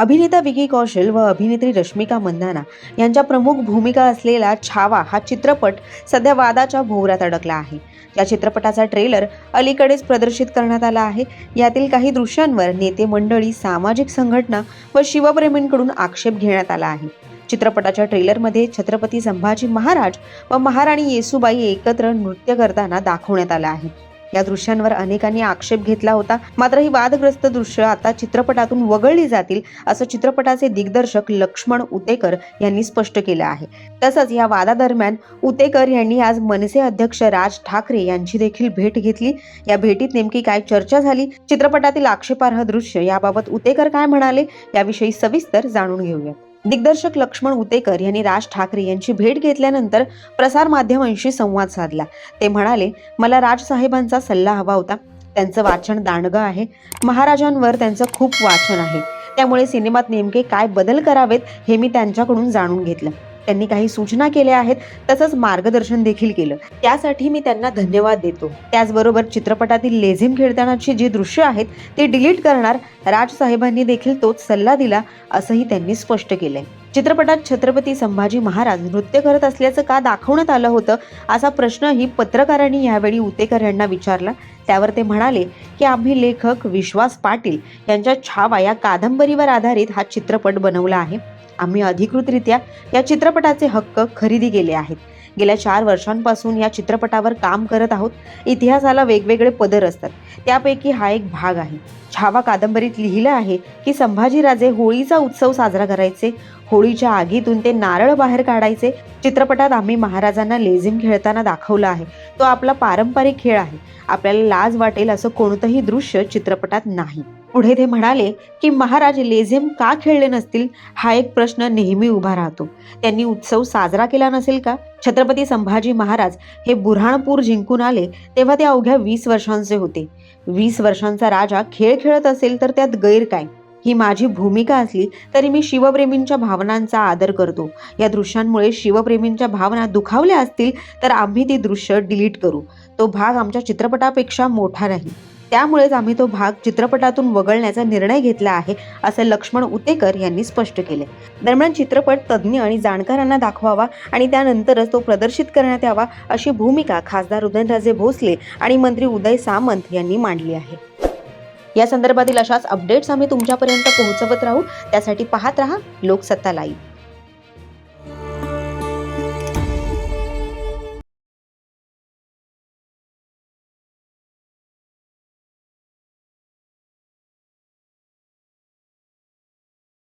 अभिनेता विकी कौशल व अभिनेत्री रश्मिका मंदाना यांच्या प्रमुख भूमिका असलेला छावा हा चित्रपट सध्या वादाच्या भोवऱ्यात अडकला आहे. या चित्रपटाचा ट्रेलर अलीकडेच प्रदर्शित करण्यात आला आहे. यातील काही दृश्यांवर नेते मंडळी सामाजिक संघटना व शिवप्रेमींकडून आक्षेप घेण्यात आला आहे. चित्रपटाच्या ट्रेलरमध्ये छत्रपती संभाजी महाराज व महाराणी येसुबाई एकत्र नृत्य करताना दाखवण्यात आलं आहे. या दृश्यांवर अनेकांनी आक्षेप घेतला होता. मात्र ही वादग्रस्त दृश्य आता चित्रपटातून वगळली जातील असं चित्रपटाचे दिग्दर्शक लक्ष्मण उतेकर यांनी स्पष्ट केलं आहे. तसंच या वादादरम्यान उतेकर यांनी आज मनसे अध्यक्ष राज ठाकरे यांची देखील भेट घेतली. या भेटीत नेमकी काय चर्चा झाली? चित्रपटातील आक्षेपार्ह दृश्य याबाबत उतेकर काय म्हणाले? याविषयी सविस्तर जाणून घेऊयात. दिग्दर्शक लक्ष्मण उतेकर यांनी राज ठाकरे यांची भेट घेतल्यानंतर प्रसारमाध्यमांशी संवाद साधला. ते म्हणाले मला राजसाहेबांचा सल्ला हवा होता. त्यांचं वाचन दांडगं आहे. महाराजांवर त्यांचं खूप वाचन आहे. त्यामुळे सिनेमात नेमके काय बदल करावेत हे मी त्यांच्याकडून जाणून घेतलं. त्यांनी काही सूचना केल्या आहेत तसंच मार्गदर्शन देखील केलं. त्यासाठी मी त्यांना धन्यवाद देतो. त्याचबरोबर चित्रपटातील लेझिम खेळतानाची जी दृश्य आहेत ते डिलीट करणार राजसाहेबांनी देखील तोच सल्ला दिला असंही त्यांनी स्पष्ट केलंय. चित्रपटात छत्रपती संभाजी महाराज नृत्य करत असल्याचं का दाखवण्यात आलं होतं असा प्रश्नही पत्रकारांनी यावेळी उतेकर यांना विचारला. त्यावर ते म्हणाले की आम्ही लेखक विश्वास पाटील यांच्या छावा या कादंबरीवर आधारित हा चित्रपट बनवला आहे. आम्ही अधिकृतरित्या या चित्रपटाचे हक्क खरेदी केले आहेत. गेल्या चार वर्षांपासून या चित्रपटावर काम करत आहोत. इतिहासाला वेगवेगळे पदर असतात. त्यापैकी हा एक भाग आहे. छावा कादंबरीत लिहिलं आहे की संभाजीराजे होळीचा उत्सव साजरा करायचे. होळीच्या आगीतून ते नारळ बाहेर काढायचे. चित्रपटात आम्ही महाराजांना लेझिम खेळताना दाखवलं आहे. तो आपला पारंपरिक खेळ आहे. आपल्याला लाज वाटेल असं कोणतंही दृश्य चित्रपटात नाही. पुढे ते म्हणाले की महाराज लेझिम का खेळले नसतील? हा एक प्रश्न नेहमी उभा राहतो. त्यांनी उत्सव साजरा केला नसेल का? छत्रपती संभाजी महाराज हे बुऱ्हाणपूर जिंकून आले तेव्हा ते अवघ्या वीस वर्षांचे होते. वीस वर्षांचा राजा खेळ खेळत असेल तर त्यात गैर काय? ही माझी भूमिका असली तरी मी शिवप्रेमींच्या भावनांचा आदर करतो. या दृश्यांमुळे शिवप्रेमींच्या भावना दुखावल्या असतील तर आम्ही ती दृश्य डिलीट करू. तो भाग आमच्या चित्रपटापेक्षा मोठा नाही त्यामुळेच आम्ही तो भाग चित्रपटातून वगळण्याचा निर्णय घेतला आहे असं लक्ष्मण उतेकर यांनी स्पष्ट केले. दरम्यान चित्रपट तज्ज्ञ आणि जाणकारांना दाखवावा आणि त्यानंतरच तो प्रदर्शित करण्यात यावा अशी भूमिका खासदार उदयनराजे भोसले आणि मंत्री उदय सामंत यांनी मांडली आहे. या संदर्भातील अशाच अपडेट्स आम्ही तुमच्यापर्यंत पोहोचवत राहू. त्यासाठी पाहत राहा लोकसत्ता लाईव्ह